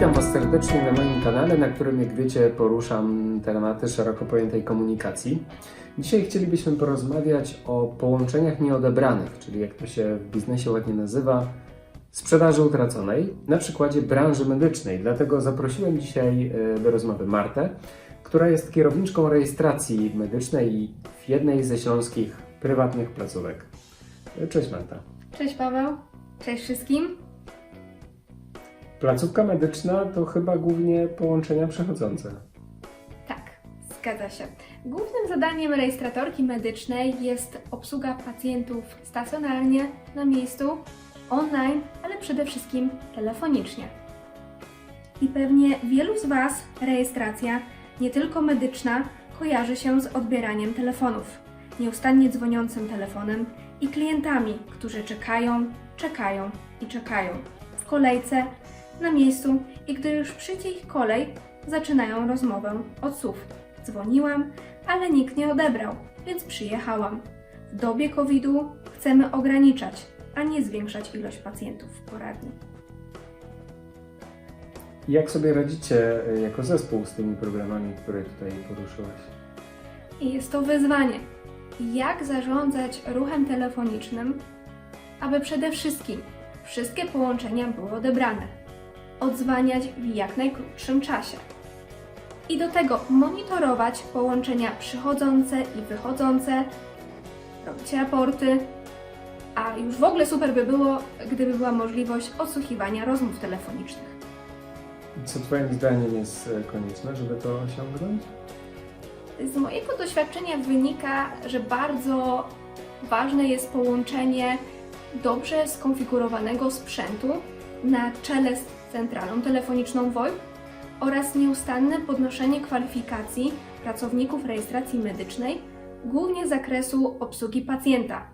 Witam Was serdecznie na moim kanale, na którym, jak wiecie, poruszam tematy szeroko pojętej komunikacji. Dzisiaj chcielibyśmy porozmawiać o połączeniach nieodebranych, czyli jak to się w biznesie ładnie nazywa, sprzedaży utraconej, na przykładzie branży medycznej. Dlatego zaprosiłem dzisiaj e, do rozmowy Martę, która jest kierowniczką rejestracji medycznej w jednej ze śląskich prywatnych placówek. E, Cześć Marta. Cześć Paweł, cześć wszystkim. Placówka medyczna to chyba głównie połączenia przechodzące. Tak, zgadza się. Głównym zadaniem rejestratorki medycznej jest obsługa pacjentów stacjonarnie, na miejscu, online, ale przede wszystkim telefonicznie. I pewnie wielu z Was rejestracja, nie tylko medyczna, kojarzy się z odbieraniem telefonów, nieustannie dzwoniącym telefonem i klientami, którzy czekają, czekają i czekają w kolejce, na miejscu i gdy już przyjdzie ich kolej, zaczynają rozmowę od słów. Dzwoniłam, ale nikt nie odebrał, więc przyjechałam. W dobie COVID-u chcemy ograniczać, a nie zwiększać ilość pacjentów w poradni. Jak sobie radzicie y, jako zespół z tymi problemami, które tutaj poruszyłaś? I jest to wyzwanie. Jak zarządzać ruchem telefonicznym, aby przede wszystkim wszystkie połączenia były odebrane, odzwaniać w jak najkrótszym czasie. I do tego monitorować połączenia przychodzące i wychodzące, robić raporty, a już w ogóle super by było, gdyby była możliwość odsłuchiwania rozmów telefonicznych. Co Twoim zdaniem jest y, konieczne, żeby to osiągnąć? Z mojego doświadczenia wynika, że bardzo ważne jest połączenie dobrze skonfigurowanego sprzętu na czele z centralą telefoniczną VoIP oraz nieustanne podnoszenie kwalifikacji pracowników rejestracji medycznej, głównie z zakresu obsługi pacjenta.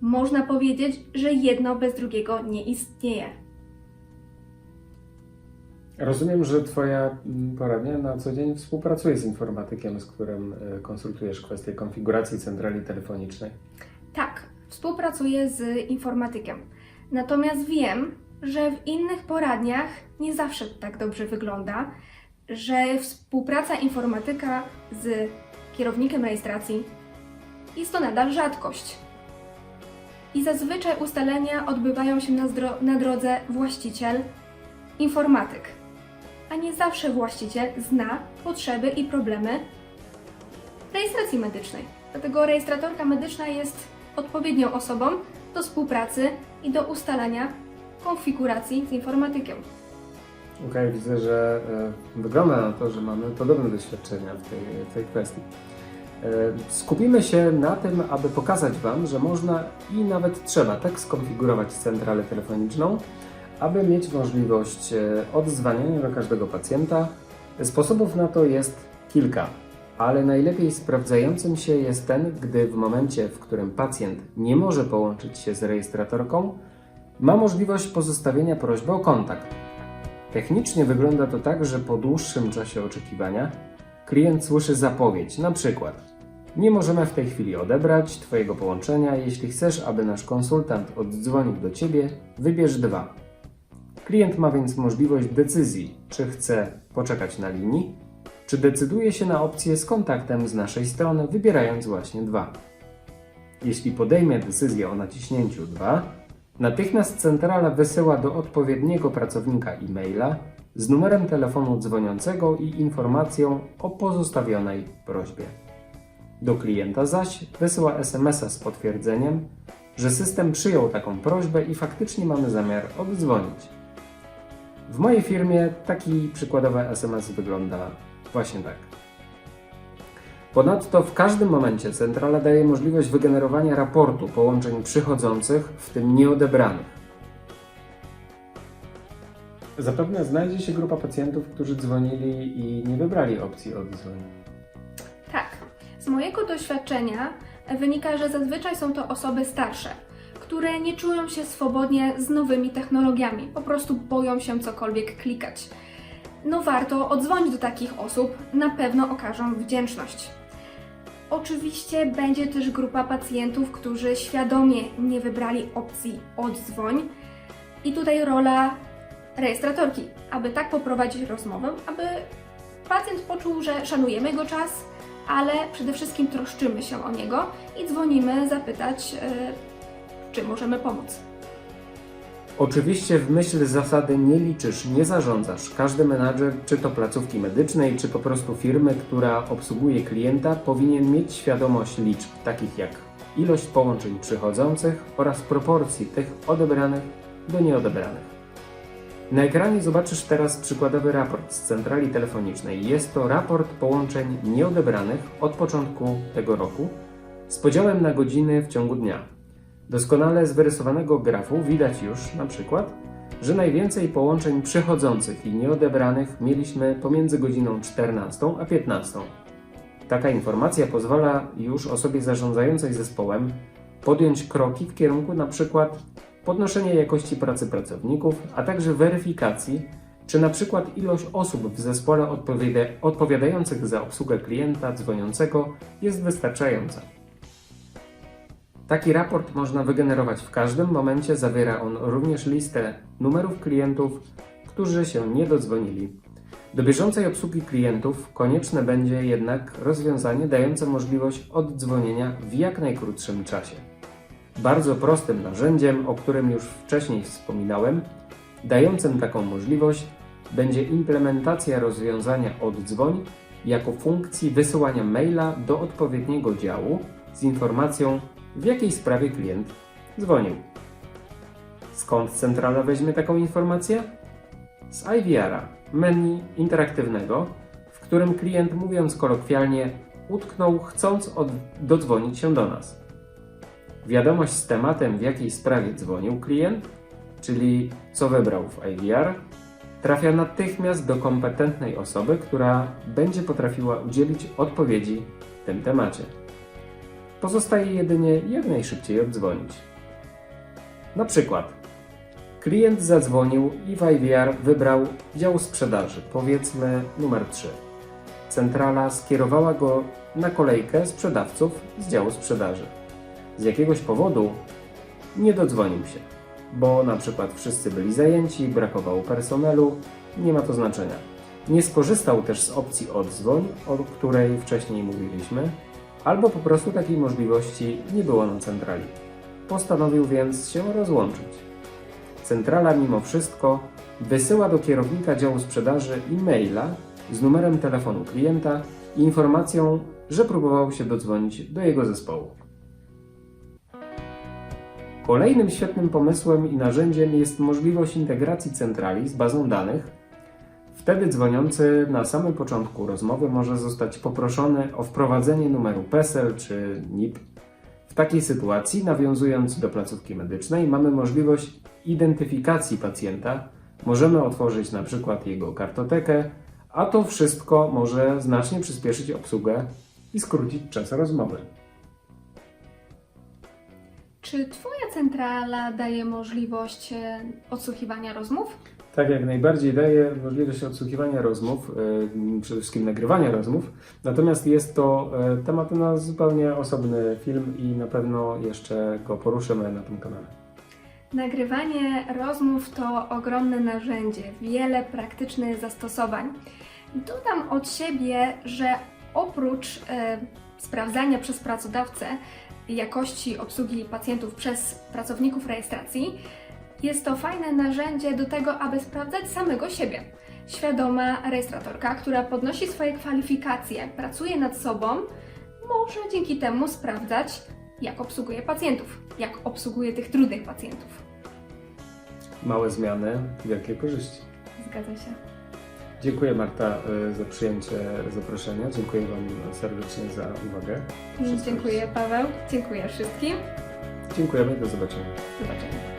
Można powiedzieć, że jedno bez drugiego nie istnieje. Rozumiem, że Twoja mm, poradnia na co dzień współpracuje z informatykiem, z którym y, konsultujesz kwestie konfiguracji centrali telefonicznej. Tak, współpracuję z informatykiem. Natomiast wiem, że w innych poradniach nie zawsze tak dobrze wygląda, że współpraca informatyka z kierownikiem rejestracji jest to nadal rzadkość. I zazwyczaj ustalenia odbywają się na, na drodze właściciel, informatyk, a nie zawsze właściciel zna potrzeby i problemy rejestracji medycznej. Dlatego rejestratorka medyczna jest odpowiednią osobą do współpracy i do ustalania konfiguracji z informatykiem. Okej, widzę, że y, wygląda na to, że mamy podobne doświadczenia w tej, tej kwestii. Y, Skupimy się na tym, aby pokazać Wam, że można i nawet trzeba tak skonfigurować centralę telefoniczną, aby mieć możliwość y, oddzwaniania do każdego pacjenta. Sposobów na to jest kilka, ale najlepiej sprawdzającym się jest ten, gdy w momencie, w którym pacjent nie może połączyć się z rejestratorką, ma możliwość pozostawienia prośby o kontakt. Technicznie wygląda to tak, że po dłuższym czasie oczekiwania klient słyszy zapowiedź, na przykład nie możemy w tej chwili odebrać Twojego połączenia, jeśli chcesz, aby nasz konsultant oddzwonił do Ciebie, wybierz dwa. Klient ma więc możliwość decyzji, czy chce poczekać na linii, czy decyduje się na opcję z kontaktem z naszej strony, wybierając właśnie dwa. Jeśli podejmie decyzję o naciśnięciu 2, natychmiast centrala wysyła do odpowiedniego pracownika e-maila z numerem telefonu dzwoniącego i informacją o pozostawionej prośbie. Do klienta zaś wysyła SMS-a z potwierdzeniem, że system przyjął taką prośbę i faktycznie mamy zamiar oddzwonić. W mojej firmie taki przykładowy SMS wygląda właśnie tak. Ponadto w każdym momencie centrala daje możliwość wygenerowania raportu połączeń przychodzących, w tym nieodebranych. Zapewne znajdzie się grupa pacjentów, którzy dzwonili i nie wybrali opcji oddzwonienia. Tak, z mojego doświadczenia wynika, że zazwyczaj są to osoby starsze, które nie czują się swobodnie z nowymi technologiami, po prostu boją się cokolwiek klikać. No warto odzwonić do takich osób, na pewno okażą wdzięczność. Oczywiście będzie też grupa pacjentów, którzy świadomie nie wybrali opcji oddzwoń i tutaj rola rejestratorki, aby tak poprowadzić rozmowę, aby pacjent poczuł, że szanujemy jego czas, ale przede wszystkim troszczymy się o niego i dzwonimy zapytać, e, czy możemy pomóc. Oczywiście w myśl zasady nie liczysz, nie zarządzasz. Każdy menadżer, czy to placówki medycznej, czy po prostu firmy, która obsługuje klienta, powinien mieć świadomość liczb, takich jak ilość połączeń przychodzących oraz proporcji tych odebranych do nieodebranych. Na ekranie zobaczysz teraz przykładowy raport z centrali telefonicznej. Jest to raport połączeń nieodebranych od początku tego roku z podziałem na godziny w ciągu dnia. Doskonale z wyrysowanego grafu widać już na przykład, że najwięcej połączeń przychodzących i nieodebranych mieliśmy pomiędzy godziną 14 a 15. Taka informacja pozwala już osobie zarządzającej zespołem podjąć kroki w kierunku przykład podnoszenia jakości pracy pracowników, a także weryfikacji, czy przykład ilość osób w zespole odpowiada, odpowiadających za obsługę klienta dzwoniącego jest wystarczająca. Taki raport można wygenerować w każdym momencie. Zawiera on również listę numerów klientów, którzy się nie dodzwonili. Do bieżącej obsługi klientów konieczne będzie jednak rozwiązanie dające możliwość oddzwonienia w jak najkrótszym czasie. Bardzo prostym narzędziem, o którym już wcześniej wspominałem, dającym taką możliwość będzie implementacja rozwiązania oddzwoń jako funkcji wysyłania maila do odpowiedniego działu z informacją w jakiej sprawie klient dzwonił. Skąd centrala weźmie taką informację? Z IVR-a, menu interaktywnego, w którym klient, mówiąc kolokwialnie, utknął chcąc od- dodzwonić się do nas. Wiadomość z tematem, w jakiej sprawie dzwonił klient, czyli co wybrał w IVR, trafia natychmiast do kompetentnej osoby, która będzie potrafiła udzielić odpowiedzi w tym temacie. Pozostaje jedynie jak najszybciej oddzwonić. Na przykład, klient zadzwonił i w IVR wybrał dział sprzedaży, powiedzmy numer 3. Centrala skierowała go na kolejkę sprzedawców z działu sprzedaży. Z jakiegoś powodu nie dodzwonił się, bo na przykład wszyscy byli zajęci, brakowało personelu, nie ma to znaczenia. Nie skorzystał też z opcji oddzwoń, o której wcześniej mówiliśmy, albo po prostu takiej możliwości nie było na centrali. Postanowił więc się rozłączyć. Centrala mimo wszystko wysyła do kierownika działu sprzedaży e-maila z numerem telefonu klienta i informacją, że próbował się dodzwonić do jego zespołu. Kolejnym świetnym pomysłem i narzędziem jest możliwość integracji centrali z bazą danych. Wtedy dzwoniący na samym początku rozmowy może zostać poproszony o wprowadzenie numeru PESEL czy NIP. W takiej sytuacji, nawiązując do placówki medycznej, mamy możliwość identyfikacji pacjenta. Możemy otworzyć na przykład jego kartotekę, a to wszystko może znacznie przyspieszyć obsługę i skrócić czas rozmowy. Czy Twoja centrala daje możliwość e, odsłuchiwania rozmów? Tak, jak najbardziej daje możliwość odsłuchiwania rozmów, yy, przede wszystkim nagrywania rozmów. Natomiast jest to yy, temat na zupełnie osobny film i na pewno jeszcze go poruszymy na tym kanale. Nagrywanie rozmów to ogromne narzędzie, wiele praktycznych zastosowań. Dodam od siebie, że oprócz e, sprawdzania przez pracodawcę jakości obsługi pacjentów przez pracowników rejestracji, jest to fajne narzędzie do tego, aby sprawdzać samego siebie. Świadoma rejestratorka, która podnosi swoje kwalifikacje, pracuje nad sobą, może dzięki temu sprawdzać, jak obsługuje pacjentów, jak obsługuje tych trudnych pacjentów. Małe zmiany, wielkie korzyści. Zgadza się. Dziękuję Marta y, za przyjęcie zaproszenia. Dziękuję Wam serdecznie za uwagę. Wszystko- Dziękuję Paweł, dziękuję wszystkim. Dziękujemy, do zobaczenia. Do zobaczenia.